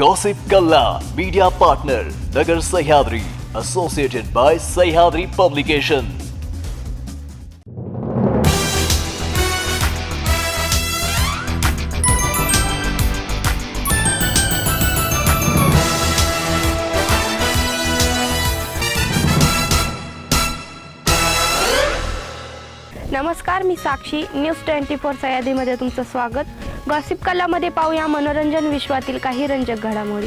Gossip Kalla, media partner, Nagar Sahyadri, associated by Sahyadri Publication. नमस्कार मी Sakshi news twenty four सह्याद्रीमध्ये तुमचं स्वागत गॉसिप कलामध्ये पाहूया मनोरंजन विश्वातील काही रंजक घडामोडी.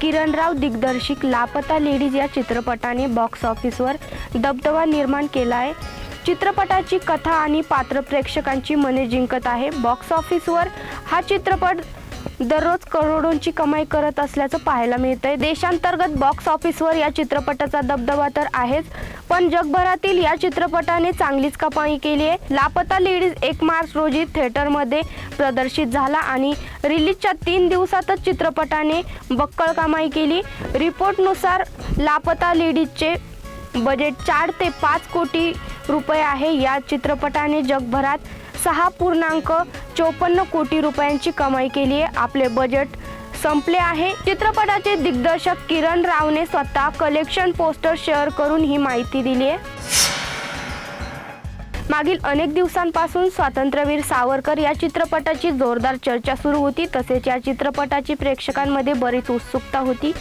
किरणराव दिग्दर्शिक लापता लेडीज या चित्रपटाने बॉक्स ऑफिसवर दबदबा निर्माण केला आहे चित्रपटाची कथा आणि पात्र प्रेक्षकांची मने जिंकत आहे. बॉक्स ऑफिसवर हा चित्रपट दररोज करोडोंची कमाई करत असल्याचं पाहायला मिळतंय. देशांतर्गत बॉक्स ऑफिसवर या चित्रपटाचा दबदबा तर आहेच पण जगभरातील या चित्रपटाने चांगलीच कमाई केली आहे. लापता लेडीज एक मार्च रोजी थिएटरमध्ये प्रदर्शित झाला आणि रिलीजच्या तीन दिवसातच चित्रपटाने बक्कळ कमाई केली. रिपोर्टनुसार लापता लेडीजचे बजेट चार ते पाच कोटी रुपये आहे. या चित्रपटाने जगभरात सहा पूर्णांक चोपन्न कोटी रुपयांची कमाई केली आहे. आपले बजेट संपले आहे. चित्रपटाचे दिग्दर्शक किरण रावने स्वतः कलेक्शन पोस्टर शेअर करून ही माहिती दिली आहे. मागील अनेक दिवसांपासून स्वातंत्र्यवीर सावरकर या चित्रपटाची जोरदार चर्चा सुरू होती. तसेच या चित्रपटाची प्रेक्षकांमध्ये बरीच उत्सुकता होती.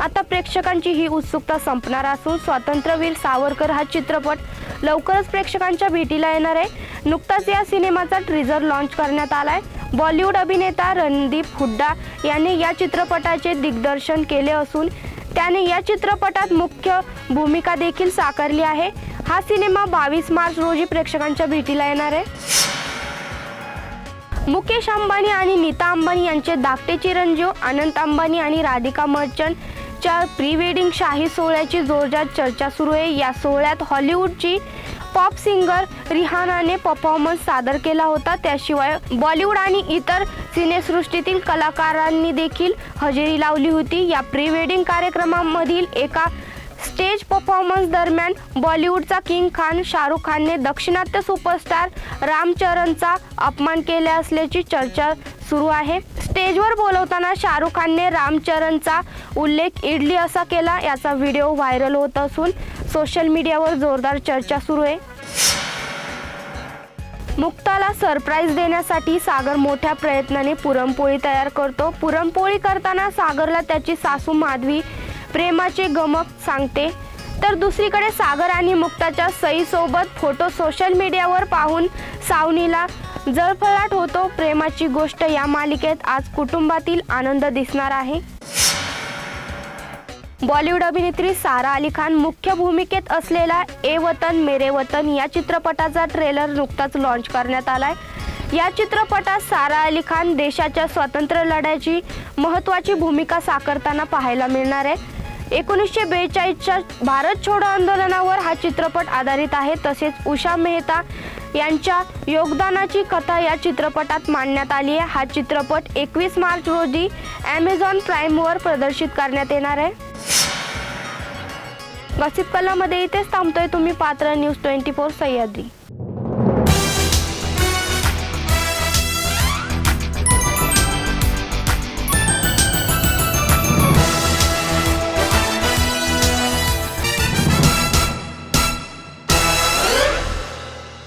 आता प्रेक्षकांची ही उत्सुकता संपणार असून स्वातंत्र्यवीर सावरकर हा चित्रपट लवकरच प्रेक्षकांच्या भेटीला येणार आहे. नुकताच या सिनेमाचा ट्रिझर लॉन्च करण्यात आला आहे बॉलिवूड अभिनेता रणदीप हुड्डा याने या चित्रपटाचे दिग्दर्शन केले असून त्याने या चित्रपटात मुख्य भूमिका देखील साकारली आहे. हा सिनेमा बावीस मार्च रोजी प्रेक्षकांच्या भेटीला येणार आहे. मुकेश अंबानी आणि नीता अंबानी यांचे धाकटे चिरंजीव अनंत अंबानी आणि राधिका मर्चंटच्या प्री वेडिंग शाही सोहळ्याची जोरदार चर्चा सुरू आहे. या सोहळ्यात हॉलिवूडची पॉप सिंगर रिहानाने परफॉर्मन्स सादर केला होता. त्याशिवाय बॉलिवूड आणि इतर सिनेसृष्टीतील कलाकारांनी देखील हजेरी लावली होती. या प्री वेडिंग कार्यक्रमामधील एका स्टेज परफॉर्मन्स दरम्यान बॉलिवूडचा किंग खान शाहरुख खानने दक्षिणात्य सुपरस्टार रामचरणचा अपमान केला असल्याची चर्चा सुरू आहे. स्टेजवर बोलवताना शाहरुख खानने रामचरणचा उल्लेख इडली असा केला. याचा व्हिडिओ व्हायरल होत असून सोशल मीडियावर जोरदार चर्चा सुरू आहे. मुक्ताला सरप्राईज देण्यासाठी सागर मोठ्या प्रयत्नाने पुरणपोळी तयार करतो. पुरणपोळी करताना सागरला त्याची सासू माधवी प्रेमाचे गमक सांगते. तर दुसरीकडे सागर आणि मुक्ताच्या सईसोबत फोटो सोशल मीडियावर पाहून सावनीला जळफळाट होतो. प्रेमाची गोष्ट या मालिकेत आज कुटुंबातील आनंद दिसणार आहे. बॉलिवूड अभिनेत्री सारा अली खान मुख्य भूमिकेत असलेला ए वतन मेरे वतन या चित्रपटाचा ट्रेलर नुकताच लॉन्च करण्यात आलाय. या चित्रपटात सारा अली खान देशाच्या स्वातंत्र्य लढ्याची महत्त्वाची भूमिका साकारताना पाहायला मिळणार आहे. एकोणीसशे बेचाळीसच्या भारत छोडो आंदोलनावर हा चित्रपट आधारित आहे. तसेच उषा मेहता यांच्या योगदानाची कथा या चित्रपटात मांडण्यात आली आहे. हा चित्रपट एकवीस मार्च रोजी ॲमेझॉन प्राईमवर प्रदर्शित करण्यात येणार आहे. गसिप कलामध्ये इथेच थांबतोय तुम्ही. पात्र न्यूज ट्वेंटी फोर सह्याद्री.